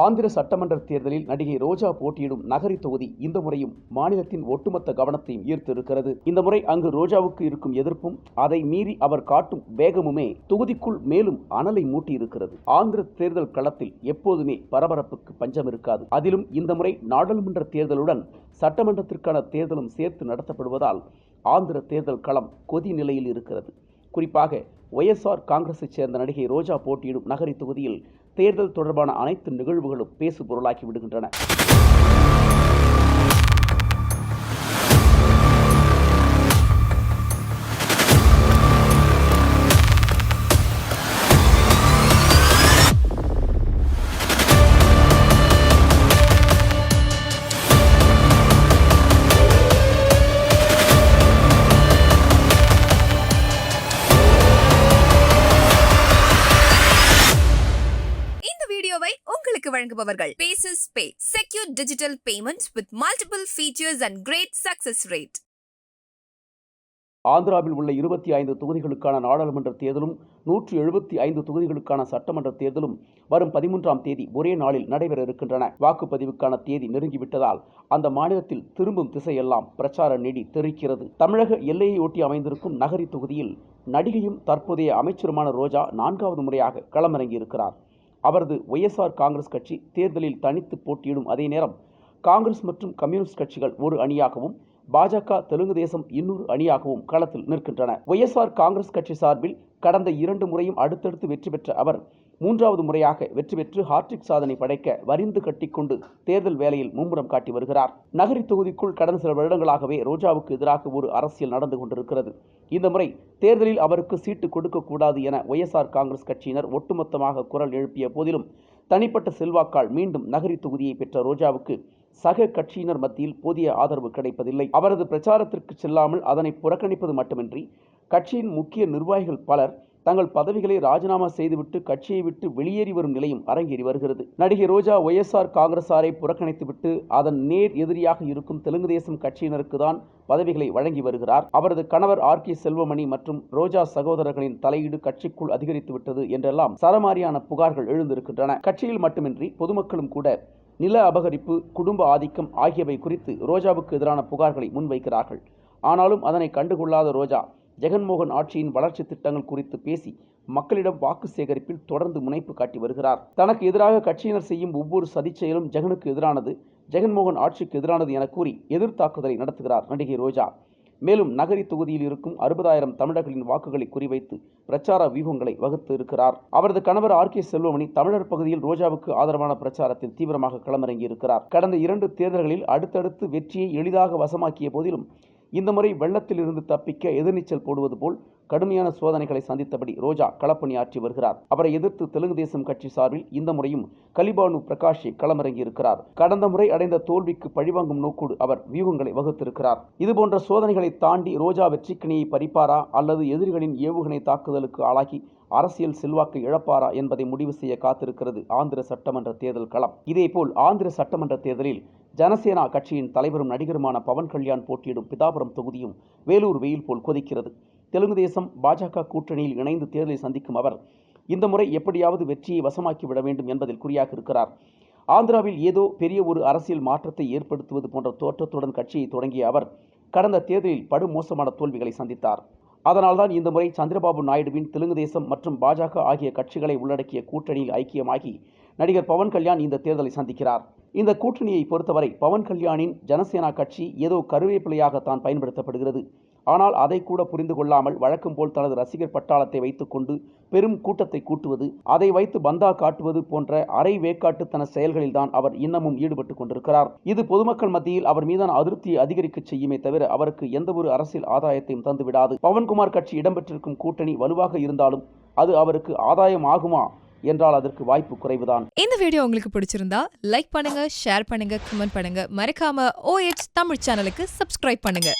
ஆந்திர சட்டமன்ற தேர்தலில் நடிகை ரோஜா போட்டியிடும் நகரி தொகுதி இந்த முறையும் மாநிலத்தின் ஒட்டுமொத்த கவனத்தையும் ஈர்த்திருக்கிறது. இந்த முறை அங்கு ரோஜாவுக்கு இருக்கும் எதிர்ப்பும் அதை மீறி அவர் காட்டும் வேகமுமே தொகுதிக்குள் மேலும் அனலை மூட்டியிருக்கிறது. ஆந்திர தேர்தல் களத்தில் எப்போதுமே பரபரப்புக்கு பஞ்சம் இருக்காது. அதிலும் இந்த முறை நாடாளுமன்ற தேர்தலுடன் சட்டமன்றத்திற்கான தேர்தலும் சேர்த்து நடத்தப்படுவதால் ஆந்திர தேர்தல் களம் கொதி நிலையில் இருக்கிறது. குறிப்பாக ஒய்எஸ்ஆர் காங்கிரஸைச் சேர்ந்த நடிகை ரோஜா போட்டியிடும் நகரி தொகுதியில் தேர்தல் தொடர்பான அனைத்து நிகழ்வுகளும் பேசு பொருளாக்கி விடுகின்றன. உங்களுக்கு bases pay secure digital payments with multiple features and great success rate ஆந்திராவில் உள்ள இருபத்தி ஐந்து தொகுதிகளுக்கான நாடாளுமன்ற தேர்தலும் நூற்று எழுபத்தி ஐந்து தொகுதிகளுக்கான சட்டமன்ற தேர்தலும் வரும் பதிமூன்றாம் தேதி ஒரே நாளில் நடைபெற இருக்கின்றன. வாக்குப்பதிவுக்கான தேதி நெருங்கிவிட்டதால் அந்த மாநிலத்தில் திரும்பும் திசையெல்லாம் பிரச்சார நெடி தெரிக்கிறது தமிழக எல்லையை ஒட்டி அமைந்திருக்கும் நகரி தொகுதியில் நடிகையும் தற்போதைய அமைச்சருமான ரோஜா நான்காவது முறையாக களமிறங்கியிருக்கிறார். அவரது ஒய்எஸ்ஆர் காங்கிரஸ் கட்சி தேர்தலில் தனித்து போட்டியிடும் அதே நேரம் காங்கிரஸ் மற்றும் கம்யூனிஸ்ட் கட்சிகள் ஒரு அணியாகவும் பாஜக தெலுங்கு தேசம் இன்னொரு அணியாகவும் களத்தில் நிற்கின்றன. ஒய்எஸ்ஆர் காங்கிரஸ் கட்சி சார்பில் கடந்த இரண்டு முறையும் அடுத்தடுத்து வெற்றி பெற்ற அவர் மூன்றாவது முறையாக வெற்றி பெற்று ஹார்ட்ரிக் சாதனை படைக்க வரிந்து கட்டிக்கொண்டு தேர்தல் வேலையில் மும்முரம் காட்டி வருகிறார். நகரி தொகுதிக்குள் கடந்த சில வருடங்களாகவே ரோஜாவுக்கு எதிராக ஒரு அரசியல் நடந்து கொண்டிருக்கிறது. இந்த முறை தேர்தலில் அவருக்கு சீட்டு கொடுக்கக்கூடாது என ஒய்எஸ்ஆர் காங்கிரஸ் கட்சியினர் ஒட்டுமொத்தமாக குரல் எழுப்பிய போதிலும் தனிப்பட்ட செல்வாக்கால் மீண்டும் நகரி தொகுதியை பெற்ற ரோஜாவுக்கு சக கட்சியினர் மத்தியில் போதிய ஆதரவு கிடைப்பதில்லை. அவரது பிரச்சாரத்திற்கு செல்லாமல் அதனை புறக்கணிப்பது மட்டுமின்றி கட்சியின் முக்கிய நிர்வாகிகள் பலர் தங்கள் பதவிகளை ராஜினாமா செய்துவிட்டு கட்சியை விட்டு வெளியேறி வரும் நிலையும் அரங்கேறி வருகிறது. நடிகை ரோஜா ஒய்எஸ்ஆர் காங்கிரசாரை புறக்கணித்துவிட்டு அதன் நேர் எதிரியாக இருக்கும் தெலுங்கு தேசம் கட்சியினருக்கு தான் பதவிகளை வழங்கி வருகிறார். அவரது கணவர் ஆர் கே செல்வமணி மற்றும் ரோஜா சகோதரர்களின் தலையீடு கட்சிக்குள் அதிகரித்து விட்டது என்றெல்லாம் சரமாரியான புகார்கள் எழுந்திருக்கின்றன. கட்சியில் மட்டுமின்றி பொதுமக்களும் கூட நில அபகரிப்பு குடும்ப ஆதிக்கம் ஆகியவை குறித்து ரோஜாவுக்கு எதிரான புகார்களை முன்வைக்கிறார்கள். ஆனாலும் அதனை கண்டுகொள்ளாத ரோஜா ஜெகன்மோகன் ஆட்சியின் வளர்ச்சி திட்டங்கள் குறித்து பேசி மக்களிடம் வாக்கு சேகரிப்பில் தொடர்ந்து முனைப்பு காட்டி வருகிறார். தனக்கு எதிராக கட்சியினர் செய்யும் ஒவ்வொரு சதிச் செயலும் ஜெகனுக்கு எதிரானது ஜெகன்மோகன் ஆட்சிக்கு எதிரானது என கூறி எதிர்த்தாக்குதலை நடத்துகிறார் நடிகை ரோஜா. மேலும் நகரி தொகுதியில் இருக்கும் அறுபதாயிரம் தமிழர்களின் வாக்குகளை குறிவைத்து பிரச்சார வியூகங்களை வகுத்து இருக்கிறார். அவரது கணவர் ஆர். கே. செல்வமணி தமிழர் பகுதியில் ரோஜாவுக்கு ஆதரவான பிரச்சாரத்தில் தீவிரமாக களமிறங்கி இருக்கிறார் கடந்த இரண்டு தேர்தல்களில் அடுத்தடுத்து வெற்றியை எளிதாக வசமாக்கிய போதிலும் இந்த முறை வெள்ளத்தில் இருந்து தப்பிக்க எதிர்நீச்சல் போடுவது போல் கடுமையான சோதனைகளை சந்தித்தபடி ரோஜா களப்பணியாற்றி வருகிறார். அவரை எதிர்த்து தெலுங்கு தேசம் கட்சி சார்பில் இந்த முறையும் கலிபானு பிரகாஷி களமிறங்கி இருக்கிறார். கடந்த முறை அடைந்த தோல்விக்கு பழிவாங்கும் நோக்கோடு அவர் வியூகங்களை வகுத்திருக்கிறார். இதுபோன்ற சோதனைகளை தாண்டி ரோஜா வெற்றிக்கிணியை பறிப்பாரா அல்லது எதிரிகளின் ஏவுகணை தாக்குதலுக்கு ஆளாகி அரசியல் செல்வாக்கு இழப்பாரா என்பதை முடிவு செய்ய காத்திருக்கிறது ஆந்திர சட்டமன்ற தேர்தல் களம். இதேபோல் ஆந்திர சட்டமன்ற தேர்தலில் ஜனசேனா கட்சியின் தலைவரும் நடிகருமான பவன் கல்யாண் போட்டியிடும் பிதாபுரம் தொகுதியும் வேலூர் வெயில் போல் கொதிக்கிறது. தெலுங்கு தேசம் பாஜக கூட்டணியில் இணைந்து தேர்தலை சந்திக்கும் அவர் இந்த முறை எப்படியாவது வெற்றியை வசமாக்கி விட வேண்டும் என்பதில் குறியாக இருக்கிறார். ஆந்திராவில் ஏதோ பெரிய ஒரு அரசியல் மாற்றத்தை ஏற்படுத்துவது போன்ற தோற்றத்துடன் கட்சியை தொடங்கிய அவர் கடந்த தேர்தலில் படுமோசமான தோல்விகளை சந்தித்தார். அதனால்தான் இந்த முறை சந்திரபாபு நாயுடுவின் தெலுங்கு தேசம் மற்றும் பாஜக ஆகிய கட்சிகளை உள்ளடக்கிய கூட்டணியில் ஐக்கியமாகி நடிகர் பவன் கல்யாண் இந்த தேர்தலை சந்திக்கிறார். இந்த கூட்டணியை பொறுத்தவரை பவன் கல்யாணின் ஜனசேனா கட்சி ஏதோ கருவேப்பிலையாகத்தான் பயன்படுத்தப்படுகிறது. ஆனால் அதை கூட புரிந்து கொள்ளாமல் வழக்கம் போல் தனது ரசிகர் பட்டாளத்தை வைத்துக்கொண்டு பெரும் கூட்டத்தை கூட்டுவது அதை வைத்து பந்தா காட்டுவது போன்ற அரை வேக்காட்டுத்தன செயல்களில்தான் அவர் இன்னமும் ஈடுபட்டு கொண்டிருக்கிறார். இது பொதுமக்கள் மத்தியில் அவர் மீதான அதிருப்தியை அதிகரிக்க செய்யுமே தவிர அவருக்கு எந்தவொரு அரசியல் ஆதாயத்தையும் தந்துவிடாது பவன்குமார் கட்சி இடம்பெற்றிருக்கும் கூட்டணி வலுவாக இருந்தாலும் அது அவருக்கு ஆதாயம் ஆகுமா என்றால் அதற்கு வாய்ப்பு குறைவுதான். இந்த வீடியோ உங்களுக்கு பிடிச்சிருந்தா லைக் பண்ணுங்க ஷேர் பண்ணுங்க கமெண்ட் பண்ணுங்க. மறக்காம ஓஎச் தமிழ் சேனலுக்கு சப்ஸ்கிரைப் பண்ணுங்க.